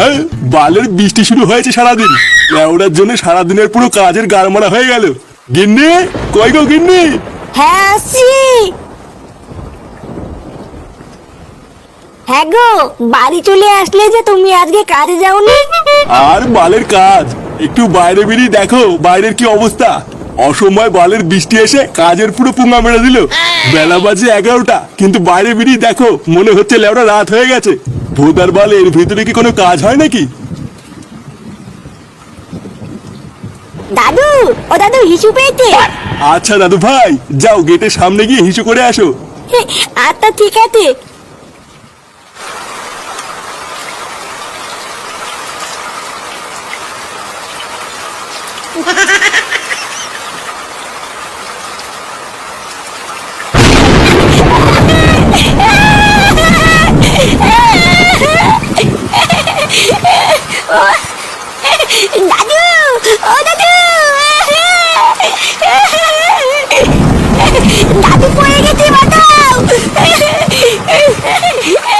হ্যাঁ বালের বৃষ্টি শুরু হয়েছে সারাদিন। ওটার জন্য সারাদিনের পুরো কাজের গাড়মারা হয়ে গেল। গিন্নি কই গো গিন্নি? হ্যাঁ আসছি। হ্যাঁ গো বাড়ি চলে আসলে যে তুমি আজকে কাজে যাওনি? আর বালের কাজ? একটু বাইরে বেরিয়ে দেখো বাইরের কি অবস্থা। অসময় বালের বৃষ্টি এসে কাজের পুরো পুঙ্গা মেরে দিল। বেলা বাজে এগারোটা কিন্তু বাইরে বেরিয়ে দেখো মনে হচ্ছে লেওটা রাত হয়ে গেছে। ভোদার বাল এর ভিতরে কি কোনো কাজ হয় নাকি? দাদু ও দাদু হিসু পেয়েছে। আচ্ছা দাদু ভাই যাও গেটের সামনে গিয়ে হিসু করে আসো। আচ্ছা ঠিক আছে। দাদু ও দাদু দাদু পড়ে গেছে বাঁচাও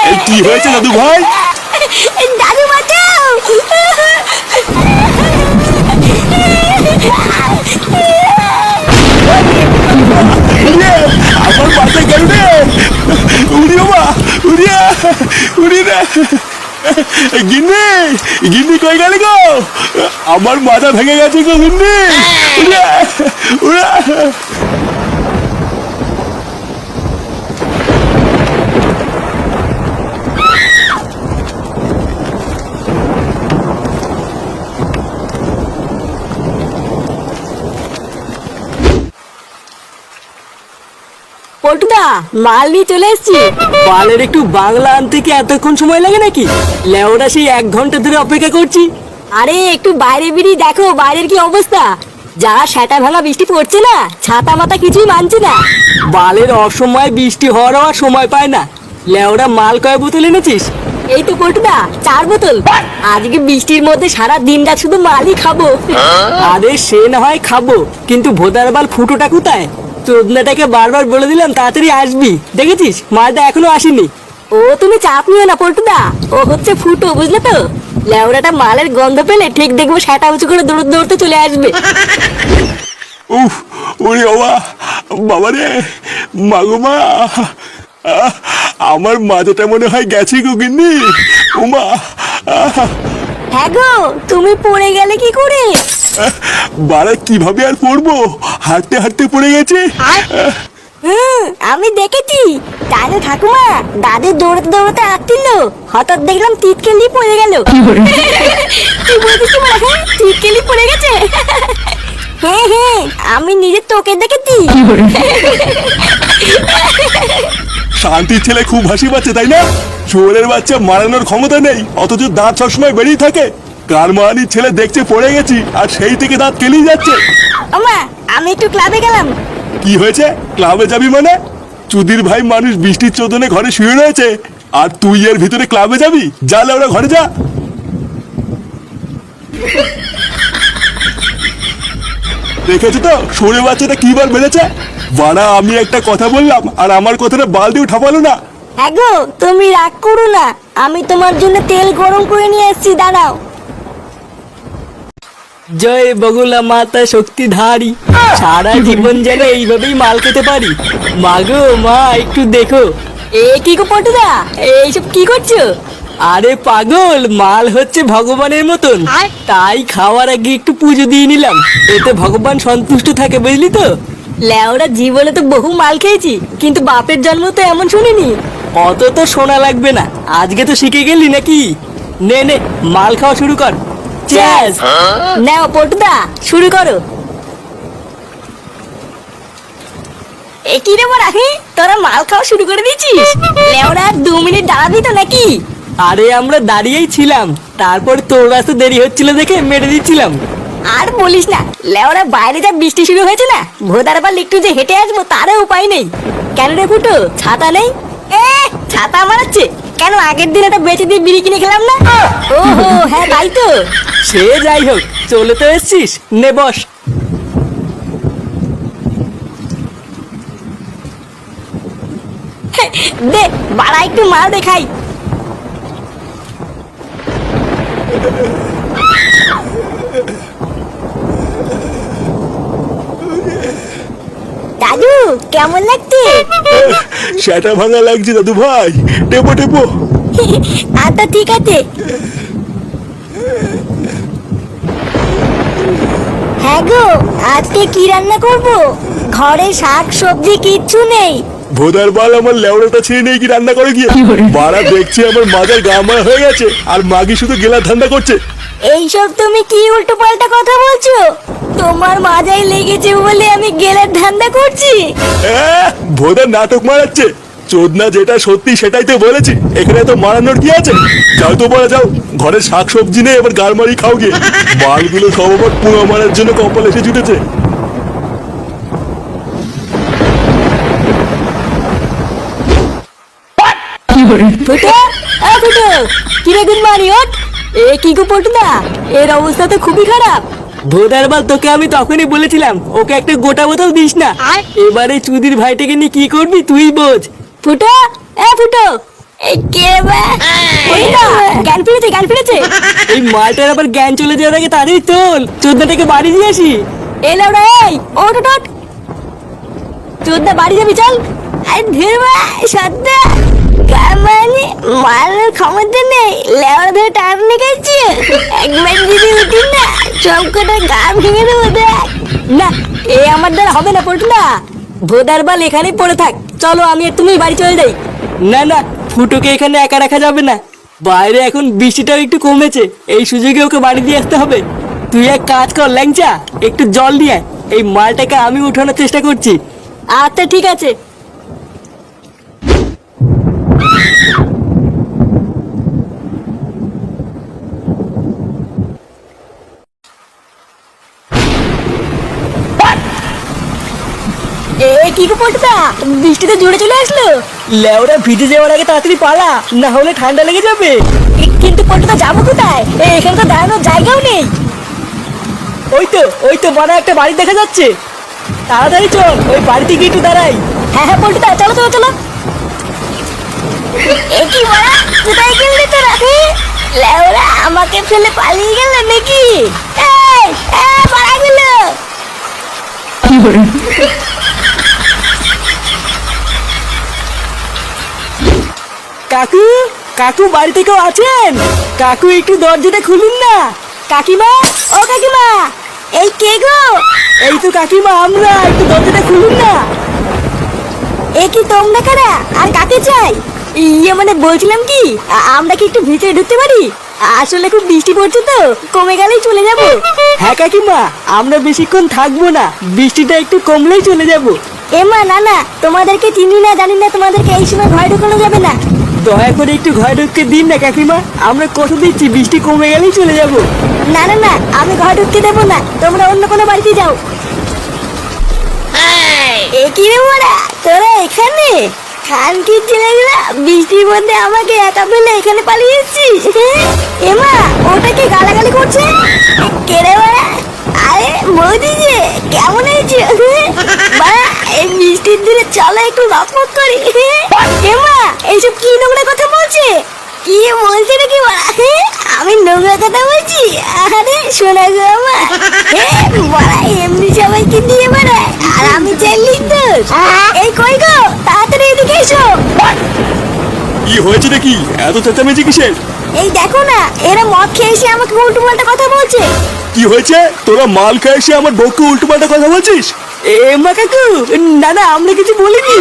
এই কি হয়েছে দাদু ভাই? দাদু বাঁচাও আমার পাশে গেল রে উড়ি উড়িয়া উড়ি রে গিন্নি গিন্নি কই গেল গো? আমার মাথা ভেঙে গেছে গো গিন্নি। উড়িয়া উড়া পল্টুদা মাল নিয়ে চলে এসছি। বালের একটু বাংলা আনতে কি এতক্ষণ সময় লাগে নাকি? লেওরা সেই এক ঘণ্টা ধরে অপেক্ষা করছি। আরে একটু বাইরে বেরিয়ে দেখো বাইরের কি অবস্থা। যা সেটা ভাঙা বৃষ্টি পড়ছে না ছাতা মাথা কিছুই মানছে না। বালের অসময় বৃষ্টি হওয়ারও আর সময় পায় না। লেওরা মাল কয় বোতল এনেছিস? এই তো পল্টুদা চার বোতল। আজকে বৃষ্টির মধ্যে সারা দিনটা শুধু মালই খাব। আরে সে না হয় খাব কিন্তু ভোদার বাল ফুটোটা কোথায়? চোদনাটাকে বারবার বলে দিলাম তাড়াতাড়ি আসবি। দেখেছিস? মালটা এখনও আসেনি। ও তুমি চাপ নিও না পল্টুদা। ও হচ্ছে ফুটো বুঝলে তো? লেওড়াটা মালের গন্ধ পেলে ঠিক দেখব সেটা উঁচু করে দৌড় দৌড়তে চলে আসবে। উফ ওরে বাবা বাবা রে মাগো মা। আমার মাথাটা মনে হয় গেছে গো গিন্নি। উমা হ্যাঁ গো তুমি পড়ে গেলে কি করে? বাড়া কীভাবে আর পড়ব? হাঁটতে হাঁটতে পড়ে গেছে। হুম আমি দেখেছি। দাদু ঠাকুমা দাদু দৌড়তে দৌড়তে আসছিল। হঠাৎ দেখলাম তিতকেলি পড়ে গেল। কি বলছিস তোমরা হ্যাঁ? তিতকেলি পড়ে গেছে? হ্যাঁ হ্যাঁ আমি নিজের চোখে দেখেছি। শান্তির ছেলে খুব হাসি পাচ্ছে তাই না? চোরের বাচ্চা মারানোর ক্ষমতা নেই অথচ দাঁত সবসময় বেরিয়ে থাকে। কার মারানির ছেলে দেখছে পড়ে গেছি আর সেই থেকে দাঁত কেলিয়ে যাচ্ছে। আমা আমি একটু ক্লাবে গেলাম। কি হয়েছে? ক্লাবে যাবি মানে? চুদির ভাই মানুষ বৃষ্টির চোদনে ঘরে শুয়ে রয়েছে আর তুই এর ভিতরে ক্লাবে যাবি? যা ওরা ঘরে যা। দেখেছ তো সরে বাচ্চাটা কি বার বেড়েছে বাড়া আমি একটা কথা বললাম আর আমার কথাটা বালতিও ঠাপালো না। হ্যাঁ গো তুমি রাগ করো না। আমি তোমার জন্য তেল গরম করে নিয়ে এসেছি দাঁড়াও। জয় বগুলা মাতা শক্তি ধারি সারা জীবন যেন এইভাবেই মাল খেতে পারি। মাগো মা একটু দেখো। এ কি গো পটুদা? এইসব কি করছ? আরে পাগল মাল হচ্ছে ভগবানের মতন। তাই খাওয়ার আগে একটু পুজো দিয়ে নিলাম। এতে ভগবান সন্তুষ্ট থাকে বুঝলি তো? ল্যাওরা জীবনে তো বহু মাল খেয়েছি কিন্তু বাপের জন্ম তো এমন শুনিনি। অত তো শোনা লাগবে না। আজকে তো শিখে গেলি নাকি? নে নে মাল খাওয়া শুরু কর। নাও পটুদা শুরু করো। রে তোরা মাল খাওয়া শুরু করে দিয়েছিস? লেওরা দু মিনিট দাঁড়াবি তো নাকি? আরে আমরা দাঁড়িয়েই ছিলাম। তারপর তোর আসতে দেরি হচ্ছিল দেখে মেরে দিচ্ছিলাম। আর বলিস না লেওরা বাইরে যা বৃষ্টি শুরু হয়েছে না ভোদার বার একটু যে হেঁটে আসব তারও উপায় নেই। কেন রে ফুটো ছাতা নেই? এ ছাতা মারাচ্ছে কেন আগের দিন এটা বেঁচে দিয়ে বিড়ি কিনে খেলাম না? ও হো হ্যাঁ তাই তো। সে যাই হোক চলে তো এসছিস নে বস। দে বাড়া একটু মাল দেখাই দাদু কেমন লাগছে? সেটা ভাঙা লাগছে দাদু ভাই। টেপো টেপো। আচ্ছা ঠিক আছে। হ্যাঁ গো আজকে কি রান্না করব? ঘরে শাক সবজি কিচ্ছু নেই। ভোদার বাল আমার লেওড়াটা ছেড়ে নিয়ে কি রান্না করে গিয়ে? বাড়া দেখছি আমার মাজার গা মারা হয়ে গেছে আর মাগি শুধু গেলার ধান্দা করছে। এইসব তুমি কি উল্টো পাল্টা কথা বলছো? তোমার মাজায় লেগেছে বলে আমি গেলের ধান্দা করছি। ভোদার নাটক মারাচ্ছে। চোদনা যেটা সত্যি সেটাই তো বলেছি। এখানে তো মারানোর কি আছে? যাও তো বলা যাও। ঘরে শাক সবজি নেই এবার গালমারি খাও গিয়ে। বালগুলো পুরো মারার জন্য কপাল এসে জুটেছে। ফুটো আ ফুটো কি রে গুড মর্নিং ওঠ। এ কি গো পটুদা এর অবস্থা তো খুবই খারাপ। ভোদার বাল তোকে আমি তখনই বলেছিলাম ওকে একটা গোটা বোতল দিস না। এবারে চুদির ভাইটাকে নিয়ে কি করবি তুই বোঝ। ফুটো? এ ফুটো! জ্ঞান ফিরেছে জ্ঞান ফিরেছে। এই মালটার আবার জ্ঞান চলে যাওয়ার আগে তাড়াতাড়ি তোল। চোদ্দাটাকে বাড়ি দিয়ে আসি। এই ওঠ ওঠ ওঠ। চোদ্দা বাড়ি যাবি চল। আরে ধীরবা সদ্দা কামানি মারার ক্ষমতা নেই। লেওয়া ধরে টান নিকাচ্ছি একবার যদি উঠি না সব কটা গা ভেঙে দেবো দেখ। না এ আমার দ্বারা হবে না পড়ু না ভোদার বাল এখানেই পড়ে থাক। চলো আমি আর তুমি বাড়ি চলে যাই। না না ফুটোকে এখানে একা রাখা যাবে না। বাইরে এখন বৃষ্টিটাও একটু কমেছে। এই সুযোগে ওকে বাড়ি দিয়ে আসতে হবে। তুই এক কাজ কর ল্যাংচা একটু জল আয়। এই মালটাকে আমি উঠানোর চেষ্টা করছি। আচ্ছা ঠিক আছে। পটুদা বৃষ্টিতে জুড়ে চলে আসলো। লেওরা ভিজে যাওয়ার আগে তাড়াতাড়ি পালা না হলে ঠান্ডা লেগে যাবে। কিন্তু পটুদা যাব কোথায়? এখানে তো দাঁড়ানোর জায়গাও নেই। ওই তো ওই তো বড় একটা বাড়ি দেখা যাচ্ছে। তাড়াতাড়ি চল ওই বাড়িতে গিয়ে একটু দাঁড়াই। হ্যাঁ হ্যাঁ পটুদা চলো চলো চলো। এ কি বড়া কোথায় গেলি তোরা? লেওরা আমাকে ফেলে পালিয়ে গেল নাকি? এই এ পালা গেল। কাকু কাকু বাড়িতে কেউ আছেন? কাকু একটু দরজাটা খুলুন না। কাকিমা ও কাকিমা এই কে গো? এই তো কাকিমা আমরা একটু দরজাটা খুলুন না। এ কি তোমরা কারা? আর কাকে চাই? ইয়ে মানে বলছিলাম কি আমরা কি একটু ভিতরে ঢুকতে পারি? আসলে খুব বৃষ্টি পড়ছে তো কমে গেলেই চলে যাব। হ্যাঁ কাকিমা আমরা বেশিক্ষণ থাকব না বৃষ্টিটা একটু কমলেই চলে যাব। এমা না না তোমাদেরকে চিনি না জানি না তোমাদেরকে এই সময় ঘরে ঢুকানো যাবে না। দয়া করে একটু ঘরে ঢুকতে দিন না কাকিমা। আমরা কত দিচ্ছি বৃষ্টি কমে গেলেই চলে যাব। না না না আমি ঘরে ঢুকতে দেবো না। তোমরা অন্য কোনো বাড়িতে যাও। এ কি রে মোরা তোরা এখানে? খান কি ছেলেগুলা বৃষ্টির মধ্যে আমাকে একা ফেলে এখানে পালিয়ে এসেছিস এমা ওটা কি গালাগালি করছে? কে রে মোরা আরে মোদি যে, কেমন হয়েছে বা এই বৃষ্টির দিনে চলো একটু লকমক করি। এমা এইসব কি নোংরা কথা বলছে? কি বলছে নাকি বলা আমি নোংরা কথা বলছি? আরে, শোনা গো আমার বলা এমনি সবাইকে দিয়ে বেড়ায় আর আমি চাইলি তো এই কই গো, তাড়াতাড়ি এদিকে এসো। কি হয়েছে নাকি এত চেঁচামেচি কিসের? এই দেখো না এরা মদ খেয়ে এসে আমাকে উল্টো পাল্টা কথা বলছে। কি হয়েছে? তোরা মাল খেয়ে এসে আমার বউকে উল্টো পাল্টা কথা বলছিস? এমা কাকু না না আমরা কিছু বলিনি।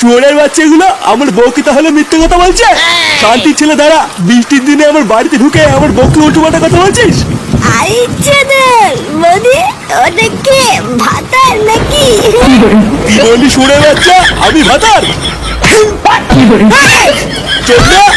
চোরের বাচ্চাগুলো আমার বউকে তাহলে মিথ্যে কথা বলছে? শান্তির ছেলে দাঁড়া বৃষ্টির দিনে আমার বাড়িতে ঢুকে আমার বউকে উল্টো পাল্টা কথা বলছিস? আরে ওটা কে ভাতার নাকি? কি বললি সুরের বাচ্চা? আমি ভাতার? เจ็บเยอะ